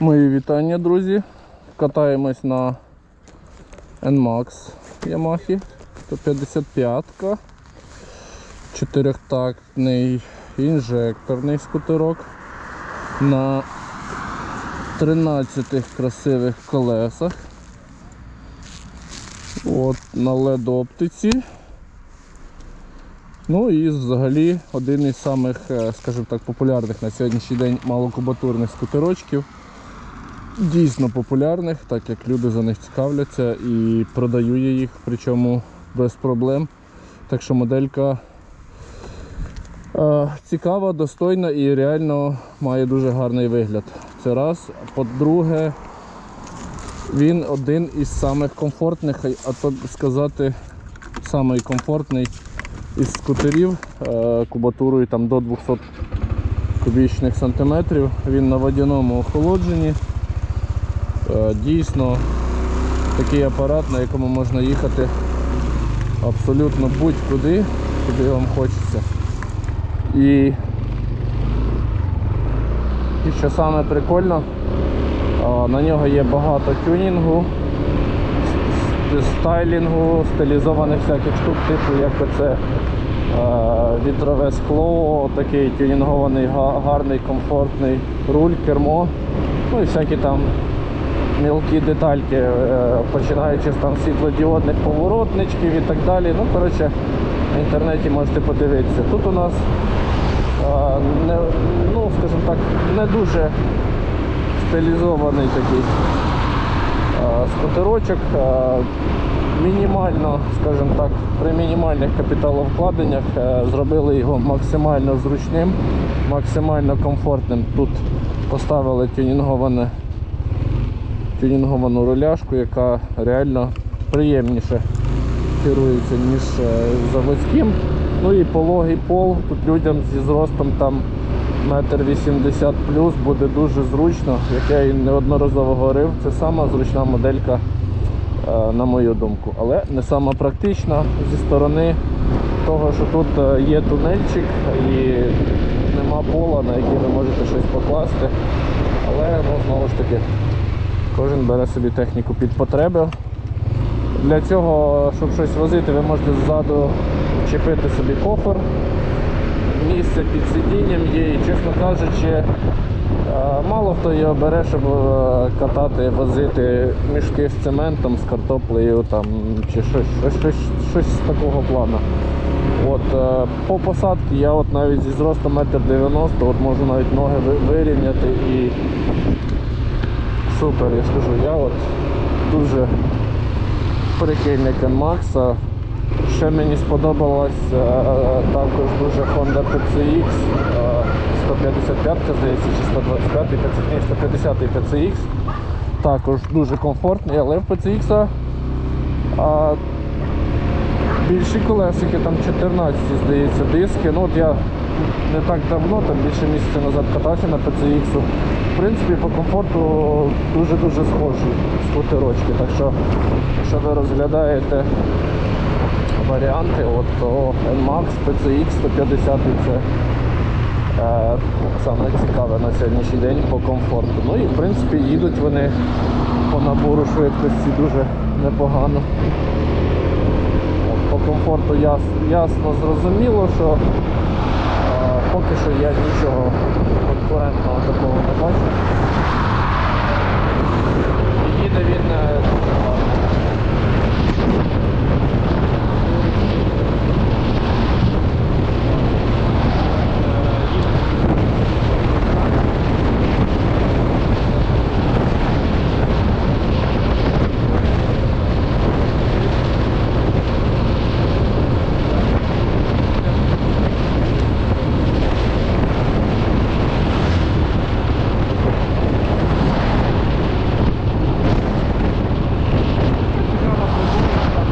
Мої вітання, друзі. Катаємось на NMAX Yamaha 155 чотирьохтактний інжекторний скутерок на 13 красивих колесах. От, на LED оптиці. Ну і взагалі один із самих, е, скажімо так, популярних на сьогоднішній день малокубатурних скутерочків. Дійсно популярних, так як люди за них цікавляться і продаю я їх, причому без проблем. Так що моделька е, цікава, достойна і реально має дуже гарний вигляд. Це раз. По-друге, він один із самих комфортних, а то сказати, самий комфортний із скутерів е, кубатурою там до 200 кубічних сантиметрів. Він на водяному охолодженні. Е, Дійсно такий апарат, на якому можна їхати абсолютно будь-куди, куди вам хочеться. І, і що саме прикольно, на нього є багато тюнінгу, стайлінгу, стилізованих всяких штук, типу як оце е, вітрове скло, такий тюнінгований, гарний, комфортний руль, кермо, ну і всякі там мілкі детальки, е, починаючи з там світлодіодних поворотничків і так далі. Ну, коротше, в інтернеті можете подивитися. Тут у нас е, не, ну, скажімо так, не дуже стилізований такий е, скутерочок. Мінімально, скажімо так, при мінімальних капіталовкладеннях зробили його максимально зручним, максимально комфортним. Тут поставили тюнінговане тюнінговану руляшку, яка реально приємніше керується, ніж е, заводським. Ну і пологий пол. Тут людям зі зростом там метр вісімдесят плюс буде дуже зручно, як я і неодноразово говорив. Це сама зручна моделька, е, на мою думку. Але не сама практична зі сторони того, що тут е, є тунельчик і нема пола, на який ви можете щось покласти. Але ну, знову ж таки. Кожен бере собі техніку під потреби. Для цього, щоб щось возити, ви можете ззаду чіпити собі кофер. Місце під сидінням є і, чесно кажучи, е, мало хто його бере, щоб е, катати, возити мішки з цементом, з картоплею там, чи щось, щось, щось, щось з такого плану. От, е, по посадці я от навіть зі зростом 1,90 м можу навіть ноги вирівняти і Супер, я скажу, я от дуже прихильник NMAX. Ще мені сподобалась е, е, також дуже Honda PCX е, 155, здається, чи 125, ні, 150 PCX. Також дуже комфортний, але в PCX а, більші колесики, там 14, здається, диски. Ну, от я не так давно, там більше місяця назад катався на PCX. В принципі, по комфорту дуже-дуже схожі скутерочки. Так що, якщо ви розглядаєте варіанти, от, то NMAX, PCX 150 це е, саме цікаве на сьогоднішній день по комфорту. Ну і в принципі їдуть вони по набору швидкості дуже непогано. По комфорту яс, ясно зрозуміло, що поки що я нічого конкурентного такого не бачу. Їде він е, дуже гарно. Цікава придумка.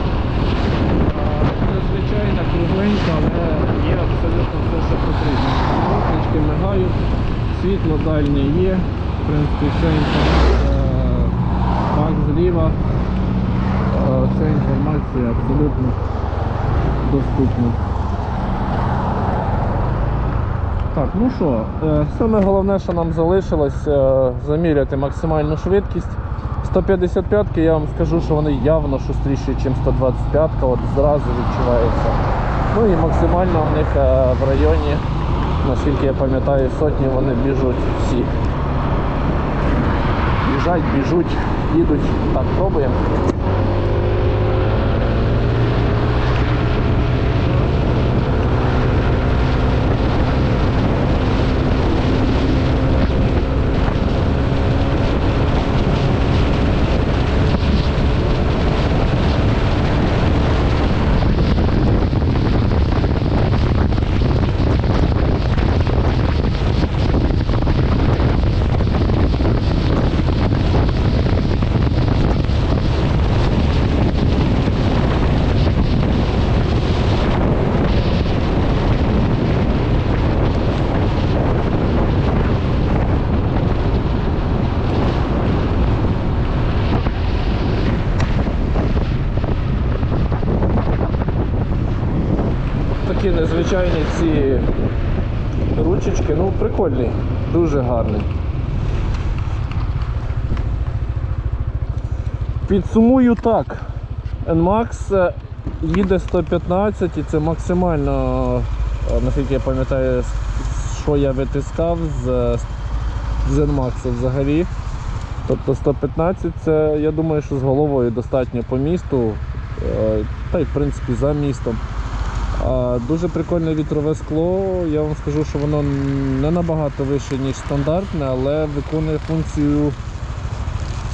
Незвичайна, кругленька, але є абсолютно все, що потрібно. Мигають, світло дальнє є, в принципі, вся інформація бак зліва. Е, Вся інформація абсолютно доступна. Так, ну що, е, саме головне, що нам залишилось, е, заміряти максимальну швидкість. 155-ки я вам скажу, що вони явно шустріші, ніж 125-ка, от зразу відчувається. Ну і максимально в них е, в районі, наскільки я пам'ятаю, сотні вони біжуть всі. Біжать, біжуть, їдуть. Так, пробуємо. Такі незвичайні ці ручечки, ну прикольні, дуже гарний. Підсумую так. NMAX е, їде 115 і це максимально, е, наскільки я пам'ятаю, що я витискав з, з NMAX взагалі. Тобто 115 це, я думаю, що з головою достатньо по місту, е, та й в принципі за містом. Дуже прикольне вітрове скло. Я вам скажу, що воно не набагато вище, ніж стандартне, але виконує функцію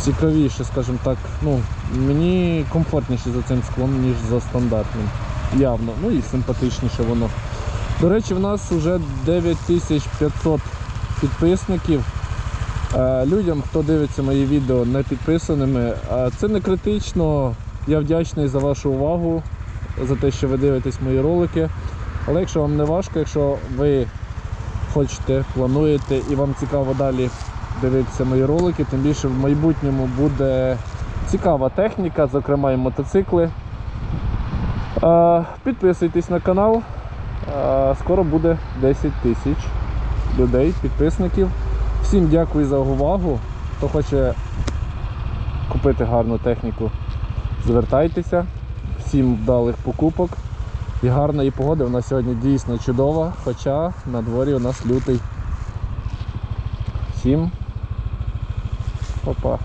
цікавіше, скажімо так. Ну, мені комфортніше за цим склом, ніж за стандартним. Явно. Ну і симпатичніше воно. До речі, в нас вже 9500 підписників. Е, Людям, хто дивиться мої відео не підписаними, е, це не критично. Я вдячний за вашу увагу, за те, що ви дивитесь мої ролики. Але якщо вам не важко, якщо ви хочете, плануєте і вам цікаво далі дивитися мої ролики, тим більше в майбутньому буде цікава техніка, зокрема і мотоцикли. Підписуйтесь на канал. Скоро буде 10 тисяч людей, підписників. Всім дякую за увагу. Хто хоче купити гарну техніку, звертайтеся. Всім вдалих покупок і гарної погоди. У нас сьогодні дійсно чудова, хоча на дворі у нас лютий. Всім па-па.